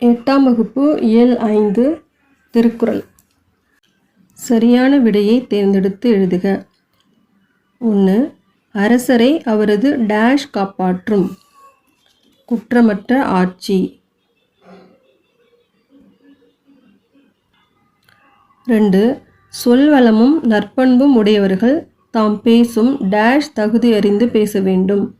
எட்டாம் வகுப்பு இயல் ஐந்து திருக்குறள். சரியான விடையை தேர்ந்தெடுத்து எழுதுக. ஒன்று அரசரை அவரது டேஷ் காப்பாற்றும். குற்றமற்ற ஆட்சி. ரெண்டு சொல்வளமும் நற்பண்பும் உடையவர்கள் தாம் பேசும் டேஷ் தகுதி அறிந்து பேச வேண்டும்.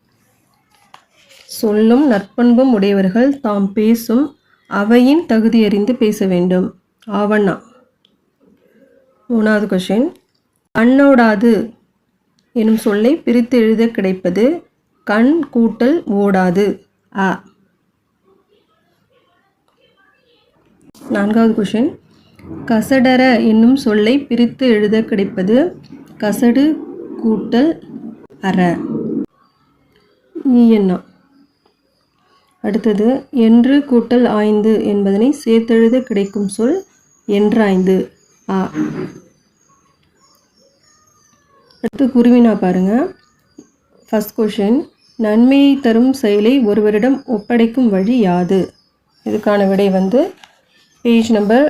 சொல்லும் நற்பண்பும் உடையவர்கள் தாம் பேசும் அவையின் தகுதி அறிந்து பேச வேண்டும். ஆவண்ணா. மூணாவது கொஷின் கண்ணோடாது எனும் சொல்லை பிரித்து எழுத கிடைப்பது கண் கூட்டல் ஓடாது. அ. நான்காவது கொஷின் கசடர என்னும் சொல்லை பிரித்து எழுத கிடைப்பது கசடு கூட்டல் அற. ஈயண்ணா அடுத்தது என்று கூட்டல் ஆய்ந்து என்பதனை சேர்த்தெழுத கிடைக்கும் சொல் என்றாய்ந்து ஆ. அடுத்து குருவினா பாருங்க. ஃபஸ்ட் கொஷின் நன்மையை தரும் செயலை ஒருவரிடம் ஒப்படைக்கும் வழி யாது? இதுக்கான விடை வந்து பேஜ் நம்பர்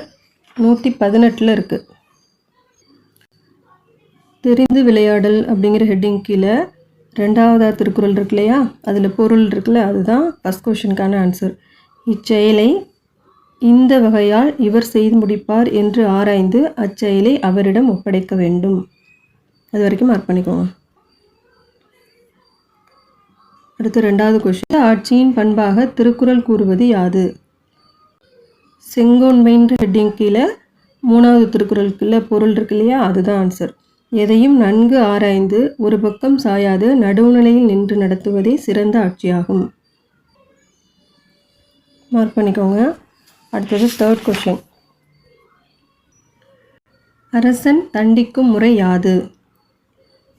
நூற்றி பதினெட்டில் இருக்குது தெரிந்து விளையாடல் அப்படிங்கிற ஹெட்டிங் கீழே ரெண்டாவதாக திருக்குறள் இருக்கு இல்லையா அதில் பொருள் இருக்குல்ல அதுதான் ஃபஸ்ட் கொஷனுக்கான ஆன்சர் இச்செயலை இந்த வகையால் இவர் செய்து முடிப்பார் என்று ஆராய்ந்து அச்செயலை அவரிடம் ஒப்படைக்க வேண்டும். அது வரைக்கும் மார்க் பண்ணிக்கோங்க. அடுத்து ரெண்டாவது கொஷின் ஆட்சியின் பண்பாக திருக்குறள் கூறுவது யாது? செங்கோன்மைன்ற ஹெட்டிங் கீழே மூணாவது திருக்குறளுக்குள்ள பொருள் இருக்கு இல்லையா அதுதான் ஆன்சர் எதையும் நன்கு ஆராய்ந்து ஒரு பக்கம் சாயாது நடுவுநிலையில் நின்று நடத்துவதே சிறந்த ஆட்சியாகும். மார்க் பண்ணிக்கோங்க. அடுத்தது தேர்ட் கொஷின் அரசன் தண்டிக்கும் முறை யாது?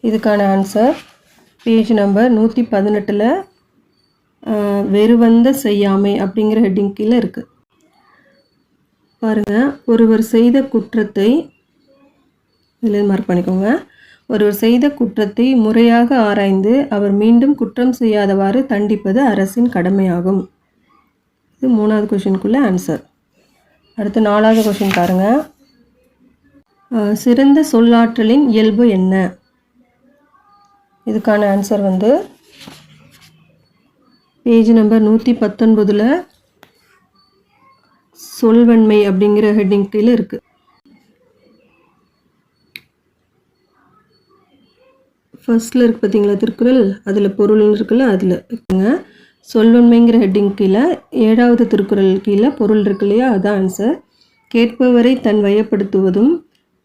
இதுக்கான ஆன்சர் பேஜ் நம்பர் நூற்றி பதினெட்டில் வெறுவந்த செய்யாமை அப்படிங்கிற ஹெட்டிங் கீழே இருக்குது பாருங்கள் ஒருவர் செய்த குற்றத்தை இதில் மார்க் பண்ணிக்கோங்க. ஒருவர் செய்த குற்றத்தை முறையாக ஆராய்ந்து அவர் மீண்டும் குற்றம் செய்யாதவாறு தண்டிப்பது அரசின் கடமையாகும். இது மூணாவது கொஷினுக்குள்ள ஆன்சர் அடுத்து நாலாவது கொஷின் பாருங்க. சிறந்த சொல்லாற்றலின் இயல்பு என்ன? இதுக்கான ஆன்சர் வந்து பேஜ் நம்பர் நூற்றி பத்தொன்பதில் சொல்வன்மை அப்படிங்கிற ஹெட்டிங் கீழே இருக்குது ஃபர்ஸ்ட்டில் இருக்குது பார்த்தீங்களா திருக்குறள்? அதில் பொருள்னு இருக்குல்ல அதில் இருக்குங்க. சொல்லுண்மைங்கிற ஹெட்டிங் கீழே ஏழாவது திருக்குறள் கீழே பொருள் இருக்கு இல்லையா? அதான் ஆன்சர் கேட்பவரை தன் வயப்படுத்துவதும்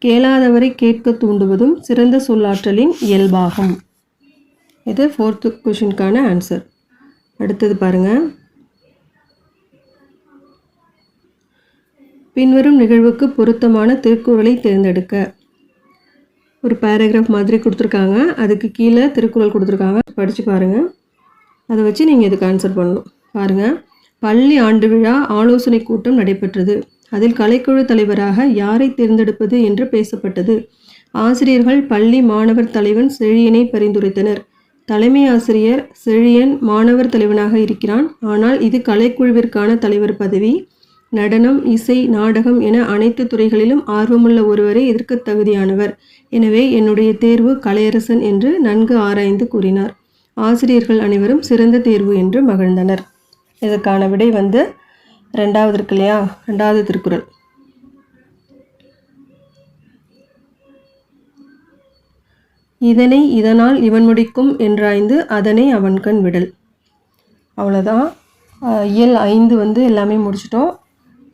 கேளாதவரை கேட்க தூண்டுவதும் சிறந்த சொல்லாற்றலின் இயல்பாகும். இது ஃபோர்த்து கொஷினுக்கான ஆன்சர் அடுத்தது பாருங்கள் பின்வரும் நிகழ்வுக்கு பொருத்தமான திருக்குறளை தேர்ந்தெடுக்க. ஒரு பேராகிராஃப் மாதிரி கொடுத்துருக்காங்க. அதுக்கு கீழே திருக்குறள் கொடுத்துருக்காங்க. படித்து பாருங்கள் அதை வச்சு நீங்கள் இதுக்கு ஆன்சர் பண்ணணும். பாருங்கள் பள்ளி ஆண்டு விழா ஆலோசனை கூட்டம் நடைபெற்றது. அதில் கலைக்குழு தலைவராக யாரை தேர்ந்தெடுப்பது என்று பேசப்பட்டது. ஆசிரியர்கள் பள்ளி மாணவர் தலைவன் செழியனை பரிந்துரைத்தனர். தலைமை ஆசிரியர் செழியன் மாணவர் தலைவனாக இருக்கிறான். ஆனால் இது கலைக்குழுவிற்கான தலைவர் பதவி. நடனம் இசை நாடகம் என அனைத்து துறைகளிலும் ஆர்வமுள்ள ஒருவரே எதிர்க்க தகுதியானவர். எனவே என்னுடைய தேர்வு கலையரசன் என்று நன்கு ஆராய்ந்து கூறினார். ஆசிரியர்கள் அனைவரும் சிறந்த தேர்வு என்று மகிழ்ந்தனர். இதற்கான விடை வந்து ரெண்டாவது இருக்கு இல்லையா? ரெண்டாவது திருக்குறள். இதனை இதனால் இவன் முடிக்கும் என்றாய்ந்து அதனை அவன் கண் விடல். அவ்வளோதான் இயல் ஐந்து வந்து எல்லாமே முடிச்சிட்டோம்.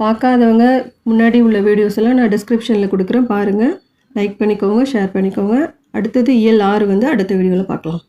பார்க்காதவங்க முன்னாடி உள்ள வீடியோஸ் எல்லாம் நான் டிஸ்கிரிப்ஷனில் கொடுக்குறேன். பாருங்கள் லைக் பண்ணிக்கோங்க ஷேர் பண்ணிக்கோங்க. அடுத்தது இயல் ஆறு வந்து அடுத்த வீடியோவில் பார்க்கலாம்.